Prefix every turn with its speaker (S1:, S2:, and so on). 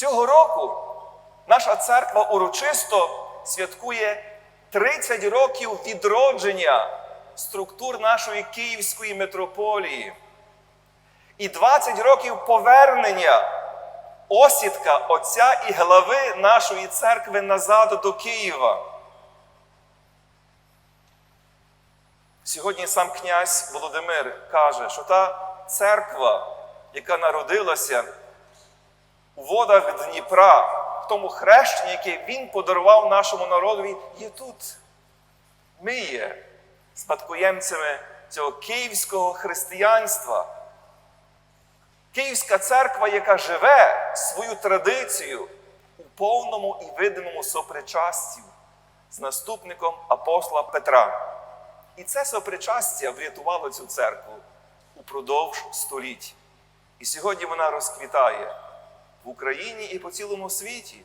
S1: Цього року наша церква урочисто святкує 30 років відродження структур нашої Київської митрополії і 20 років повернення осідка отця і глави нашої церкви назад до Києва. Сьогодні сам князь Володимир каже, що та церква, яка народилася водах Дніпра, в тому хрещенні, яке він подарував нашому народові, є тут. Ми є спадкоємцями цього київського християнства. Київська церква, яка живе свою традицію у повному і видимому сопричасті з наступником апостола Петра. І це сопричастя врятувало цю церкву упродовж століть. І сьогодні вона розквітає в Україні і по цілому світі.